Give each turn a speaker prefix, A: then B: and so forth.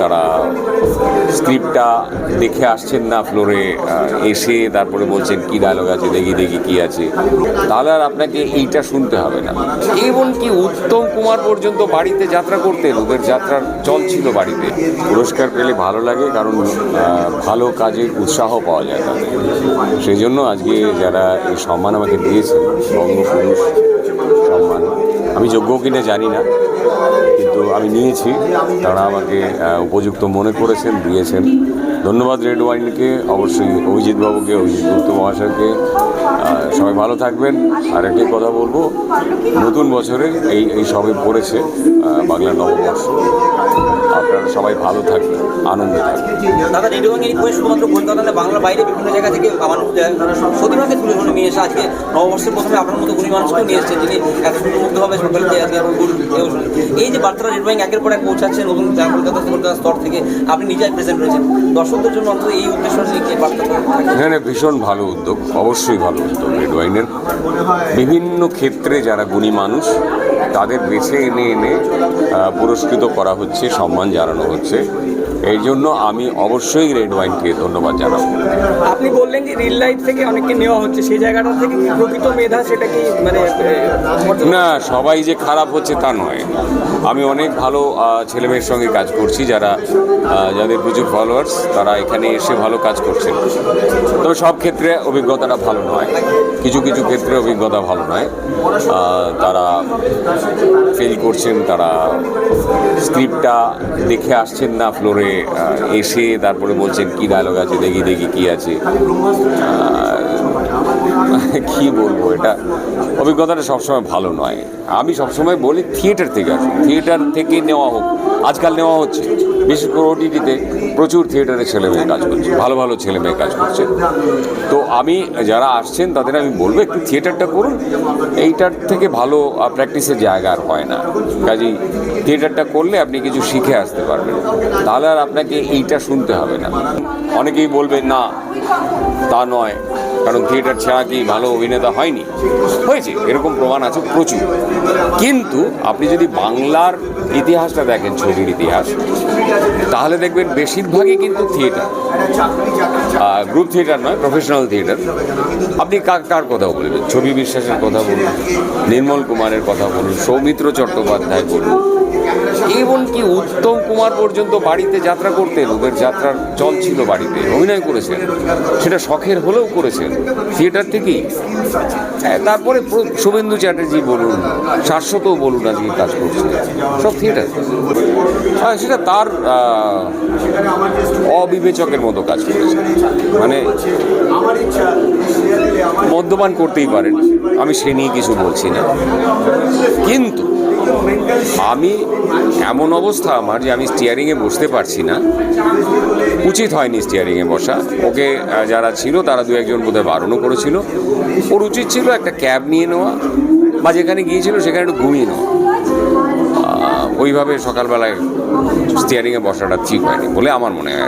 A: তারা স্ক্রিপ্টটা দেখে আসছেন না ফ্লোরে এসে তারপরে বলছেন কি ডায়লগ আছে, দেখি দেখি কি আছে। তাহলে আর আপনাকে এইটা শুনতে হবে না। এবং কি উত্তম কুমার পর্যন্ত বাড়িতে যাত্রা করতেন, ওদের যাত্রার চল ছিল বাড়িতে। পুরস্কার পেলে ভালো লাগে, কারণ ভালো কাজের উৎসাহ পাওয়া যায় তাদের। সেই জন্য আজকে যারা এই সম্মান আমাকে দিয়েছেন, বঙ্গপুরুষ সম্মান, আমি যোগ্য কিনা জানি না। কিন্তু আমি নিয়েছি। তারা আমাকে উপযুক্ত মনে করেছেন দিয়েছেন। ধন্যবাদ রেড ওয়াইনকে, অবশ্যই অভিজিৎ বাবুকে, অভিজিৎ গুপ্ত মহাশয়কে। সবাই ভালো থাকবেন। আর একটি কথা বলব, নতুন বছরে এই এই সবে পড়েছে বাংলা নববর্ষ। আপনারা সবাই ভালো থাকবেন, আনন্দে থাকবেন।
B: দাদা রেডিও এই বই শুধুমাত্র কলকাতা না বাংলা বাইরে বিভিন্ন জায়গা থেকে মানুষ প্রতিভাকে তুলে ধরে নিয়ে এসে আজকে নববর্ষের প্রথমে আপনার মতো গুণী মানুষকেও নিয়ে এসেছেন। যিনি এত সুন্দরমুগ্ধভাবে সকালে আজকে। এই যে বার্তাটা রেড ব্যাংক একের পর এক পৌঁছাচ্ছে নতুন কলকাতা কলকাতা স্তর থেকে, আপনি নিজেই প্রেজেন্ট রয়েছেন। দর্শকদের এই উদ্দেশ্য হ্যাঁ
A: এখানে ভীষণ ভালো উদ্যোগ, অবশ্যই ভালো উদ্যোগ, রেড ওয়াইনের। বিভিন্ন ক্ষেত্রে যারা গুণী মানুষ, তাদের বেছে এনে এনে পুরস্কৃত করা হচ্ছে, সম্মান জানানো হচ্ছে। এই জন্য আমি অবশ্যই রেড ওয়াইনকে ধন্যবাদ জানাব।
C: আপনি বললেন যে রিল লাইফ থেকে অনেককে নেওয়া হচ্ছে সেই জায়গাটা থেকে কি প্রকৃত মেধা সেটা কি মানে
A: না সবাই যে খারাপ হচ্ছে তা নয়। আমি অনেক ভালো ছেলেমেয়ের সঙ্গে কাজ করছি যারা যাদের প্রচুর ফলোয়ার্স তারা এখানে এসে ভালো কাজ করছেন। তবে সব ক্ষেত্রে অভিজ্ঞতাটা ভালো নয়। কিছু কিছু ক্ষেত্রে অভিজ্ঞতা ভালো নয়। তারা ফেল করছেন তারা স্ক্রিপ্টটা দেখে আসছেন না ফ্লোরে এসে তারপরে বলছেন কি ডায়লগ আছে, দেখি দেখি কি আছে। কি বলব এটা? অভিজ্ঞতাটা সবসময় ভালো নয়। আমি সবসময় বলি থিয়েটার থেকে আসুন। থিয়েটার থেকে নেওয়া হোক। আজকাল নেওয়া হচ্ছে। বিশেষ করে ওটিটিতে প্রচুর থিয়েটারে ছেলে মেয়ে কাজ করছে, ভালো ভালো ছেলে মেয়ে কাজ করছে। তো আমি, যারা আসছেন তাদের আমি বলব একটু থিয়েটারটা করুন, এইটার থেকে ভালো প্র্যাকটিসের জায়গা আর হয় না। কাজেই থিয়েটারটা করলে আপনি কিছু শিখে আসতে পারবেন। তাহলে আর আপনাকে এইটা শুনতে হবে না। অনেকেই বলবে, না, তা নয়। কারণ থিয়েটার ছাড়া কি ভালো অভিনেতা হয়নি? হয়েছে, এরকম প্রমাণ আছে প্রচুর। কিন্তু আপনি যদি বাংলার ইতিহাসটা দেখেন, ছবির ইতিহাস তাহলে দেখবেন বেশিরভাগই কিন্তু থিয়েটার গ্রুপ থিয়েটার নয় প্রফেশনাল থিয়েটার আপনি কার কথা বলবেন? ছবি বিশ্বাসের কথা বলুন, নির্মল কুমারের কথা বলুন, সৌমিত্র চট্টোপাধ্যায় বলুন এবং কি উত্তম কুমার পর্যন্ত বাড়িতে যাত্রা করতেন। ওদের যাত্রার চল ছিল বাড়িতে। অভিনয় করেছেন। সেটা শখের হলেও করেছেন। থিয়েটার থেকেই। হ্যাঁ, তারপরে শুভেন্দু চ্যাটার্জি বলুন শাশ্বতও বলুন আজকে কাজ করছে সব থিয়েটার। আর সেটা তার অবিবেচকের মতো কাজ করেছে মানে মদ্যপান করতেই পারেন। আমি সে নিয়ে কিছু বলছি না। কিন্তু আমি এমন অবস্থা আমার যে আমি স্টিয়ারিংয়ে বসতে পারছি না। উচিত হয়নি স্টিয়ারিংয়ে বসা। ওকে যারা ছিল, তারা দু একজন বোধহয় বারণও করেছিল। ওর উচিত ছিল একটা ক্যাব নিয়ে নেওয়া, বা যেখানে গিয়েছিল, সেখানে একটু ঘুমিয়ে নেওয়া। ওইভাবে সকালবেলায় স্টিয়ারিংয়ে বসাটা ঠিক হয়নি বলে আমার মনে হয়